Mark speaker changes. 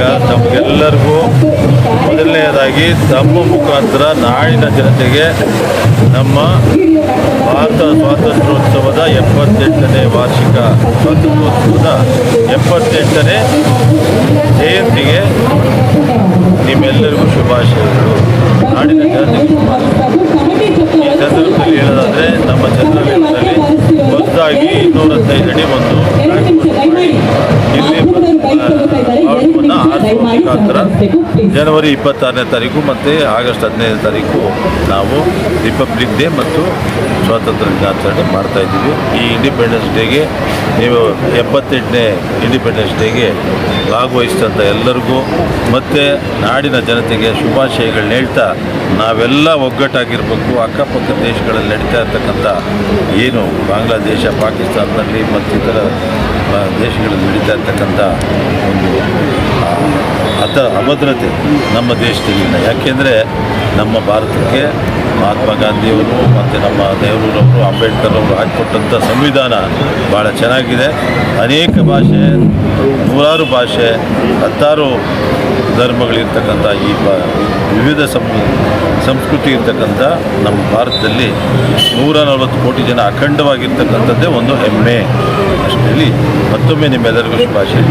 Speaker 1: ಬಂದಾಗ ತಮಗೆಲ್ಲರಿಗೂ ಮೊದಲನೆಯದಾಗಿ ತಮ್ಮ ಮುಖಾಂತರ ನಾಡಿನ ಜನತೆಗೆ ನಮ್ಮ ಭಾರತ ಸ್ವಾತಂತ್ರ್ಯೋತ್ಸವದ ಎಪ್ಪತ್ತೆಂಟನೇ ವಾರ್ಷಿಕ ಸ್ವಾತಂತ್ರ್ಯೋತ್ಸವದ ಎಪ್ಪತ್ತೆಂಟನೇ ಜಯಂತಿಗೆ ನಿಮ್ಮೆಲ್ಲರಿಗೂ ಶುಭಾಶಯಗಳು. ನಾಡಿನ ಜನತೆಗೆ ಈ ಸಂದರ್ಭದಲ್ಲಿ ಹೇಳೋದಾದರೆ ನಮ್ಮ ಚಂದ್ರಲಿಂಗದಲ್ಲಿ ಹೊಸದಾಗಿ ಇನ್ನೂರ ಹದಿನೈದು ಅಡಿ ಒಂದು ಆರಿಸುವ ಮುಖಾಂತರ ಜನವರಿ ಇಪ್ಪತ್ತಾರನೇ ತಾರೀಕು ಮತ್ತು ಆಗಸ್ಟ್ ಹದಿನೈದನೇ ತಾರೀಕು ನಾವು ರಿಪಬ್ಲಿಕ್ ಡೇ ಮತ್ತು ಸ್ವಾತಂತ್ರ್ಯ ದಿನಾಚರಣೆ ಮಾಡ್ತಾ ಇದ್ದೀವಿ. ಈ ಇಂಡಿಪೆಂಡೆನ್ಸ್ ಡೇಗೆ ನೀವು ಎಪ್ಪತ್ತೆಂಟನೇ ಇಂಡಿಪೆಂಡೆನ್ಸ್ ಡೇಗೆ ಭಾಗವಹಿಸಿದಂಥ ಎಲ್ಲರಿಗೂ ಮತ್ತು ನಾಡಿನ ಜನತೆಗೆ ಶುಭಾಶಯಗಳನ್ನ ಹೇಳ್ತಾ ನಾವೆಲ್ಲ ಒಗ್ಗಟ್ಟಾಗಿರಬೇಕು. ಅಕ್ಕಪಕ್ಕ ದೇಶಗಳಲ್ಲಿ ನಡೀತಾ ಇರ್ತಕ್ಕಂಥ ಏನು ಬಾಂಗ್ಲಾದೇಶ ಪಾಕಿಸ್ತಾನದಲ್ಲಿ ಮತ್ತಿತರ ದೇಶಗಳಲ್ಲಿ ನಡೀತಾ ಇರ್ತಕ್ಕಂಥ ಒಂದು ಅತ, ಅಭದ್ರತೆ ನಮ್ಮ ದೇಶದಲ್ಲಿಲ್ಲ ಯಾಕೆಂದರೆ ನಮ್ಮ ಭಾರತಕ್ಕೆ ಮಹಾತ್ಮ ಗಾಂಧಿಯವರು ಮತ್ತು ನಮ್ಮ ನೆಹರೂರವರು ಅಂಬೇಡ್ಕರ್ ಅವರು ಹಾಕಿಕೊಟ್ಟಂಥ ಸಂವಿಧಾನ ಭಾಳ ಚೆನ್ನಾಗಿದೆ. ಅನೇಕ ಭಾಷೆ, ನೂರಾರು ಭಾಷೆ, ಹತ್ತಾರು ಧರ್ಮಗಳಿರ್ತಕ್ಕಂಥ ಈ ಬ, ವಿವಿಧ ಸಂ ಸಂಸ್ಕೃತಿ ಇರ್ತಕ್ಕಂಥ ನಮ್ಮ ಭಾರತದಲ್ಲಿ ನೂರ ನಲವತ್ತು ಕೋಟಿ ಜನ ಅಖಂಡವಾಗಿರ್ತಕ್ಕಂಥದ್ದೇ ಒಂದು ಹೆಮ್ಮೆ. ಅಷ್ಟರಲ್ಲಿ ಮತ್ತೊಮ್ಮೆ ನಿಮ್ಮೆಲ್ಲರಿಗೂ ಶುಭಾಶಯ